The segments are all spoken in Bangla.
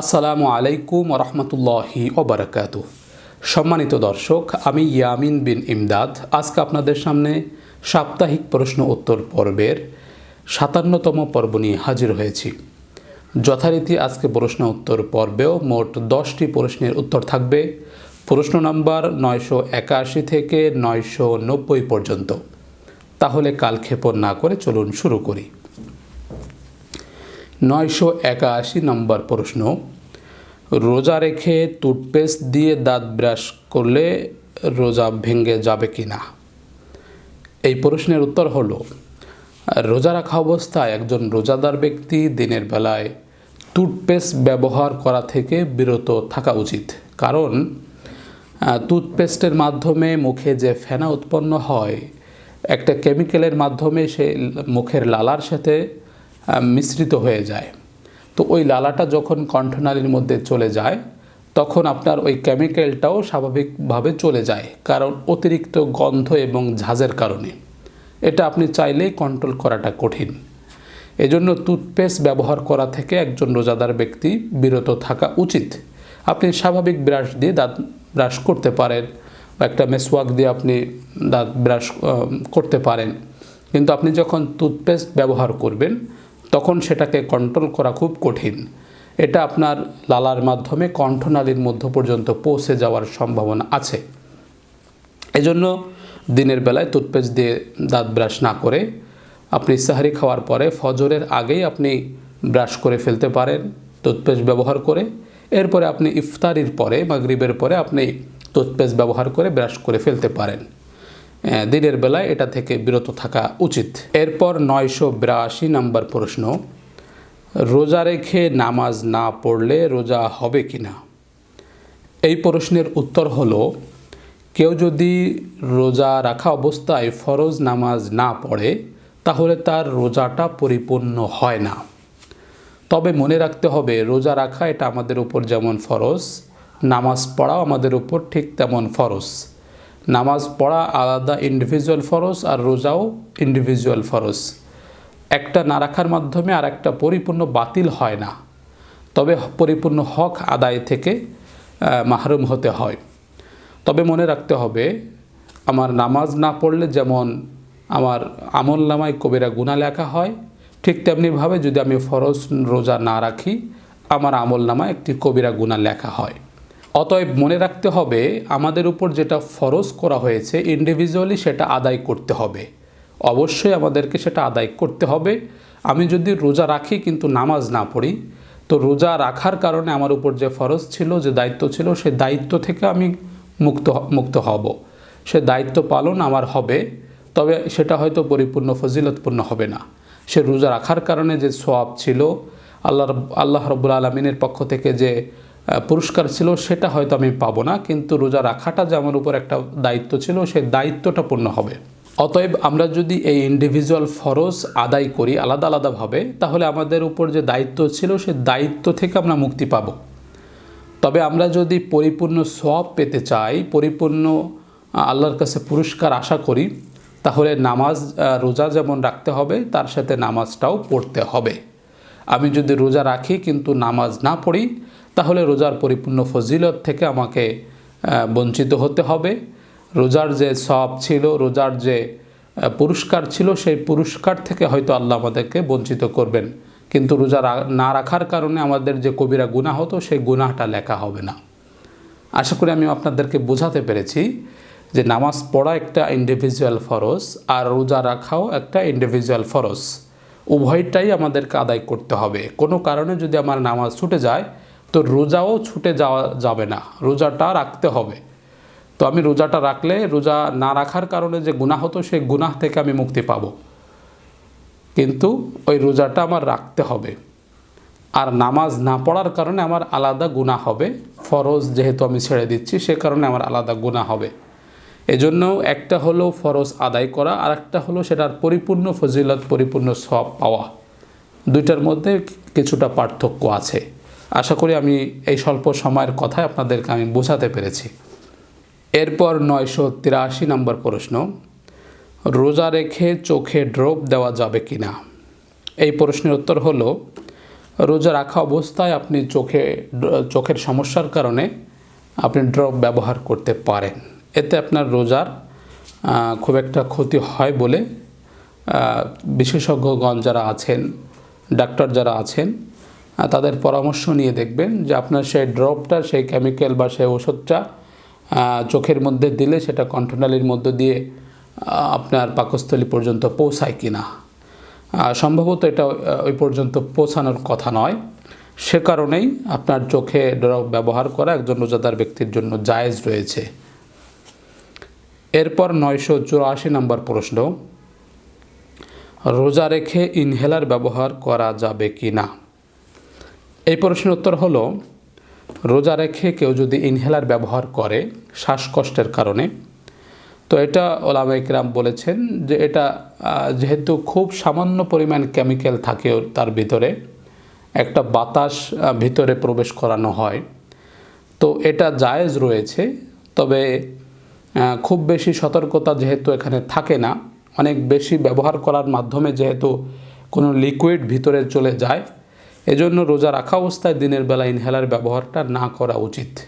আসসালামু আলাইকুম রহমতুল্লাহি ওবরাকাত সম্মানিত দর্শক, আমি ইয়ামিন বিন ইমদাদ। আজকে আপনাদের সামনে সাপ্তাহিক প্রশ্ন উত্তর পর্বের সাতান্নতম পর্ব নিয়ে হাজির হয়েছি। যথারীতি আজকে প্রশ্ন উত্তর পর্বেও মোট দশটি প্রশ্নের উত্তর থাকবে। প্রশ্ন নাম্বার নয়শো একাশি থেকে নয়শো নব্বই পর্যন্ত। তাহলে কালক্ষেপণ না করে চলুন শুরু করি। নয়শো একাশি নম্বর প্রশ্ন, রোজা রেখে টুথপেস্ট দিয়ে দাঁত ব্রাশ করলে রোজা ভেঙে যাবে কি না? এই প্রশ্নের উত্তর হলো, রোজা রাখা অবস্থায় একজন রোজাদার ব্যক্তি দিনের বেলায় টুথপেস্ট ব্যবহার করা থেকে বিরত থাকা উচিত। কারণ টুথপেস্টের মাধ্যমে মুখে যে ফেনা উৎপন্ন হয়, একটা কেমিক্যালের মাধ্যমে সে মুখের লালার সাথে মিশ্রিত হয়ে যায়। তো ওই লালাটা যখন কণ্ঠনালীর মধ্যে চলে যায়, তখন আপনার ওই কেমিক্যালটাও স্বাভাবিকভাবে চলে যায়, কারণ অতিরিক্ত গন্ধ এবং ঝাঁজের কারণে। এটা আপনি চাইলেই কন্ট্রোল করাটা কঠিন। এজন্য টুথপেস্ট ব্যবহার করা থেকে একজন রোজাদার ব্যক্তি বিরত থাকা উচিত। আপনি স্বাভাবিক ব্রাশ দিয়ে দাঁত ব্রাশ করতে পারেন বা একটা মেসওয়াক দিয়ে আপনি দাঁত ব্রাশ করতে পারেন। কিন্তু আপনি যখন টুথপেস্ট ব্যবহার করবেন তখন সেটাকে কন্ট্রোল করা খুব কঠিন। এটা আপনার লালার মাধ্যমে কণ্ঠনালীর মধ্য পর্যন্ত পৌঁছে যাওয়ার সম্ভাবনা আছে। এজন্য দিনের বেলায় টুথপেস্ট দিয়ে দাঁত ব্রাশ না করে আপনি সাহারি খাওয়ার পরে ফজরের আগেই আপনি ব্রাশ করে ফেলতে পারেন টুথপেস্ট ব্যবহার করে। এরপরে আপনি ইফতারির পরে, মাগরিবের পরে আপনি টুথপেস্ট ব্যবহার করে ব্রাশ করে ফেলতে পারেন। দিনের বেলায় এটা থেকে বিরত থাকা উচিত। এরপর নয়শো বিরাশি নম্বর প্রশ্ন, রোজা রেখে নামাজ না পড়লে রোজা হবে কি না এই প্রশ্নের উত্তর হলো, কেউ যদি রোজা রাখা অবস্থায় ফরজ নামাজ না পড়ে, তাহলে তার রোজাটা পরিপূর্ণ হয় না। তবে মনে রাখতে হবে, রোজা রাখা এটা আমাদের উপর যেমন ফরজ, নামাজ পড়াও আমাদের উপর ঠিক তেমন ফরজ। নামাজ পড়া আলাদা ইন্ডিভিজুয়াল ফরজ আর রোজাও ইন্ডিভিজুয়াল ফরজ। একটা না রাখার মাধ্যমে আর একটা পরিপূর্ণ বাতিল হয় না। তবে পরিপূর্ণ হক আদায় থেকে মাহরুম হতে হয়। তবে মনে রাখতে হবে, আমার নামাজ না পড়লে যেমন আমার আমল নামায় কবিরা গুণা লেখা হয়, ঠিক তেমনিভাবে যদি আমি ফরজ রোজা না রাখি, আমার আমল নামায় একটি কবিরা গুণা লেখা হয়। অতএব মনে রাখতে হবে, আমাদের উপর যেটা ফরজ করা হয়েছে ইন্ডিভিজুয়ালি সেটা আদায় করতে হবে। অবশ্যই আমাদেরকে সেটা আদায় করতে হবে। আমি যদি রোজা রাখি কিন্তু নামাজ না পড়ি, তো রোজা রাখার কারণে আমার উপর যে ফরজ ছিল, যে দায়িত্ব ছিল, সে দায়িত্ব থেকে আমি মুক্ত মুক্ত হব। সে দায়িত্ব পালন আমার হবে, তবে সেটা হয়তো পরিপূর্ণ ফজিলতপূর্ণ হবে না। সে রোজা রাখার কারণে যে সোয়াব ছিল, আল্লাহ আল্লাহ রব্বুল আলমিনের পক্ষ থেকে যে পুরস্কার ছিল, সেটা হয়তো আমি পাবো না, কিন্তু রোজা রাখাটা যে আমার উপর একটা দায়িত্ব ছিল, সেই দায়িত্বটা পূর্ণ হবে। অতএব আমরা যদি এই ইন্ডিভিজুয়াল ফরজ আদায় করি আলাদা আলাদাভাবে, তাহলে আমাদের উপর যে দায়িত্ব ছিল সেই দায়িত্ব থেকে আমরা মুক্তি পাবো। তবে আমরা যদি পরিপূর্ণ সব পেতে চাই, পরিপূর্ণ আল্লাহর কাছে পুরস্কার আশা করি, তাহলে নামাজ রোজা যেমন রাখতে হবে, তার সাথে নামাজটাও পড়তে হবে। আমি যদি রোজা রাখি, কিন্তু নামাজ না পড়ি তাহলে রোজার পরিপূর্ণ ফজিলত থেকে আমাকে বঞ্চিত হতে হবে। রোজার যে সব ছিল, রোজার যে পুরস্কার ছিল, সেই পুরস্কার থেকে হয়তো আল্লাহ আমাদেরকে বঞ্চিত করবেন। কিন্তু রোজা না রাখার কারণে আমাদের যে কবিরা গুনাহ হতো, সেই গুনাহটা লেখা হবে না। আশা করি আমি আপনাদেরকে বোঝাতে পেরেছি যে নামাজ পড়া একটা ইন্ডিভিজুয়াল ফরজ আর রোজা রাখাও একটা ইন্ডিভিজুয়াল ফরজ। উভয়টাই আমাদেরকে আদায় করতে হবে। কোনো কারণে যদি আমার নামাজ ছুটে যায় তো রোজাও ছুটে যাওয়া যাবে না। রোজাটা রাখতে হবে। তো আমি রোজাটা রাখলে, রোজা না রাখার কারণে যে গুনাহ হতো, সেই গুনাহ থেকে আমি মুক্তি পাবো। কিন্তু ওই রোজাটা আমার রাখতে হবে। আর নামাজ না পড়ার কারণে আমার আলাদা গুনাহ হবে। ফরজ যেহেতু আমি ছেড়ে দিচ্ছি, সে কারণে আমার আলাদা গুনাহ হবে। এজন্য একটা হলো ফরজ আদায় করা, আর একটা হলো সেটার পরিপূর্ণ ফজিলত, পরিপূর্ণ সব পাওয়া। দুইটার মধ্যে কিছুটা পার্থক্য আছে। আশা করি আমি এই স্বল্প সময়ের কথায় আপনাদেরকে আমি বোঝাতে পেরেছি। এরপর নয়শো তিরাশি নম্বর প্রশ্ন, রোজা রেখে চোখে ড্রপ দেওয়া যাবে কি না এই প্রশ্নের উত্তর হলো, রোজা রাখা অবস্থায় আপনি চোখে, চোখের সমস্যার কারণে আপনি ড্রপ ব্যবহার করতে পারেন। এতে আপনার রোজার খুব একটা ক্ষতি হয় বলে বিশেষজ্ঞগণ যারা আছেন, ডাক্তার যারা আছেন তাদের পরামর্শ নিয়ে দেখবেন যে আপনার সেই ড্রপটা, সেই কেমিক্যাল বা সেই ওষুধটা চোখের মধ্যে দিলে সেটা কণ্ঠনালীর মধ্য দিয়ে আপনার পাকস্থলী পর্যন্ত পৌঁছায় কি না সম্ভবত এটা ওই পর্যন্ত পৌঁছানোর কথা নয়। সে কারণেই আপনার চোখে ড্রপ ব্যবহার করা একজন রোজাদার ব্যক্তির জন্য জায়েজ রয়েছে। এরপর নয়শো চুরাশি নম্বর প্রশ্ন, রোজা রেখে ইনহেলার ব্যবহার করা যাবে কি না এই প্রশ্নের উত্তর হলো, রোজা রেখে কেউ যদি ইনহেলার ব্যবহার করে শ্বাসকষ্টের কারণে, তো এটা ওলামা ইকরাম বলেছেন যে এটা যেহেতু খুব সামান্য পরিমাণ কেমিক্যাল থাকে তার ভিতরে, একটা বাতাস ভিতরে প্রবেশ করানো হয়, তো এটা জায়েজ রয়েছে, তবে খুব বেশি সতর্কতা যেহেতু এখানে থাকে না, অনেক বেশি ব্যবহার করার মাধ্যমে যেহেতু কোনো লিকুইড ভিতরে চলে যায় এজন্য রোজা রাখা অবস্থায় দিনের বেলা ইনহেলার ব্যবহারটা না করা উচিত।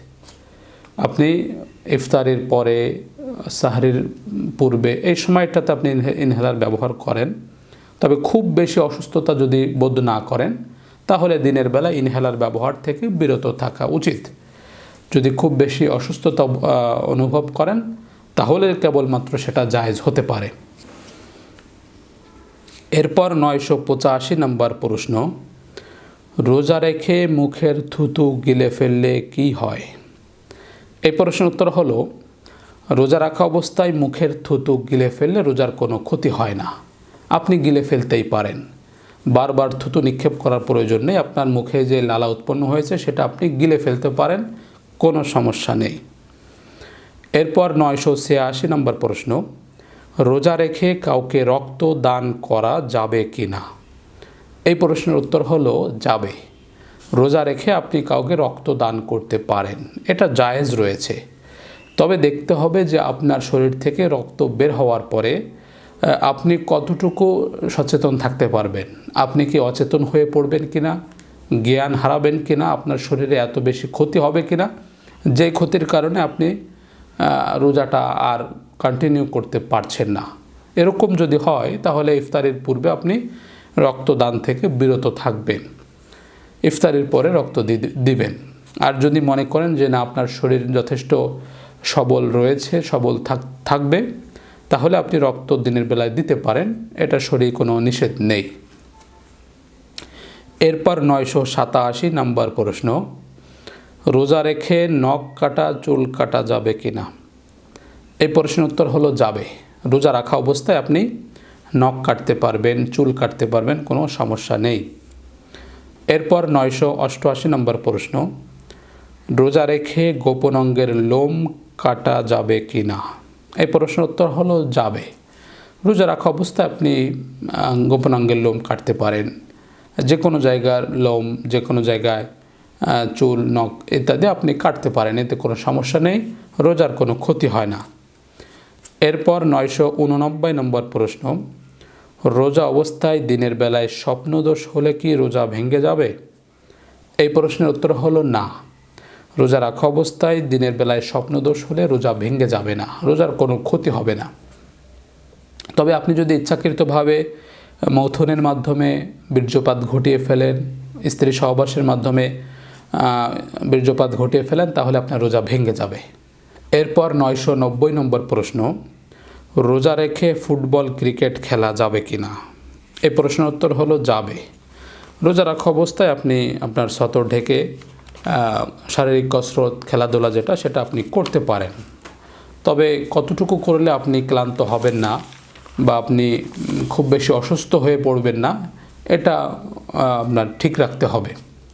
আপনি ইফতারির পরে, সাহারির পূর্বে, এই সময়টাতে আপনি ইনহে- ইনহেলার ব্যবহার করেন। তবে খুব বেশি অসুস্থতা যদি বোধ না করেন, তাহলে দিনের বেলা ইনহেলার ব্যবহার থেকে বিরত থাকা উচিত। যদি খুব বেশি অসুস্থতা অনুভব করেন, তাহলে কেবলমাত্র সেটা জায়জ হতে পারে। এরপর নয়শো পঁচাশি নম্বর প্রশ্ন রোজা রেখে মুখের থুতু গিলে ফেললে কি হয়? এই প্রশ্নের উত্তর হলো, রোজা রাখা অবস্থায় মুখের থুতু গিলে ফেললে রোজার কোনো ক্ষতি হয় না। আপনি গিলে ফেলতেই পারেন। বারবার থুতু নিক্ষেপ করার প্রয়োজন নেই। আপনার মুখে যে লালা উৎপন্ন হয়েছে, সেটা আপনি গিলে ফেলতে পারেন, কোনো সমস্যা নেই। এরপর নয়শো ছিয়াশি নম্বর প্রশ্ন, রোজা রেখে কাউকে রক্ত দান করা যাবে কি না এই প্রশ্নের উত্তর হলো, যাবে। রোজা রেখে আপনি কাউকে রক্ত দান করতে পারেন। এটা জায়েজ রয়েছে। তবে দেখতে হবে যে আপনার শরীর থেকে রক্ত বের হওয়ার পরে আপনি কতটুকু সচেতন থাকতে পারবেন? আপনি কি অচেতন হয়ে পড়বেন কিনা? জ্ঞান হারাবেন কিনা? আপনার শরীরে এত বেশি ক্ষতি হবে কিনা? যে ক্ষতির কারণে আপনি রোজাটা আর কন্টিনিউ করতে পারছেন না। এরকম যদি হয়, তাহলে ইফতারের পূর্বে আপনি রক্তদান থেকে বিরত থাকবেন। ইফতারের পরে রক্ত দিবেন। আর যদি মনে করেন যে, না, আপনার শরীর যথেষ্ট সবল রয়েছে, সবল থাক, থাকবে, তাহলে আপনি রক্ত দিনের বেলায় দিতে পারেন। এটা শরীর কোনো নিষেধ নেই। এরপর নয়শো সাতাশি নাম্বার প্রশ্ন, রোজা রেখে নখ কাটা, চুল কাটা যাবে কি না এই প্রশ্নের উত্তর হলো যাবে। রোজা রাখা অবস্থায় আপনি নখ কাটতে পারবেন, চুল কাটতে পারবেন, কোনো সমস্যা নেই। এরপর নয়শো অষ্টআশি নম্বর প্রশ্ন, রোজা রেখে গোপন অঙ্গের লোম কাটা যাবে কি না? এই প্রশ্নের উত্তর হলো, যাবে। রোজা রাখা অবস্থায় আপনি গোপন অঙ্গের লোম কাটতে পারেন। যে কোনো জায়গার লোম যে কোনো জায়গায় চুল, নখ ইত্যাদি আপনি কাটতে পারেন, এতে কোনো সমস্যা নেই, রোজার কোনো ক্ষতি হয় না। এরপর নয়শো উননব্বই নম্বর প্রশ্ন রোজা অবস্থায় দিনের বেলায় স্বপ্নদোষ হলে কি রোজা ভেঙে যাবে? এই প্রশ্নের উত্তর হলো না। রোজা রাখা অবস্থায় দিনের বেলায় স্বপ্নদোষ হলে রোজা ভেঙে যাবে না। রোজার কোনো ক্ষতি হবে না। তবে আপনি যদি ইচ্ছাকৃতভাবে মৌথনের মাধ্যমে বীর্যপাত ঘটিয়ে ফেলেন, স্ত্রী সহবাসের মাধ্যমে বীর্যপাত ঘটিয়ে ফেলেন, তাহলে আপনার রোজা ভেঙে যাবে। এরপর নয়শো নব্বই নম্বর প্রশ্ন রোজা রেখে ফুটবল, ক্রিকেট খেলা যাবে কি না? এই প্রশ্নের উত্তর হলো যাবে। রোজা রাখা অবস্থায় আপনি আপনার সতর ঢেকে শারীরিক কসরত, খেলাধুলা যেটা, সেটা আপনি করতে পারেন। তবে কতটুকু করলে আপনি ক্লান্ত হবেন না বা আপনি খুব বেশি অসুস্থ হয়ে পড়বেন না, এটা আপনার ঠিক রাখতে হবে।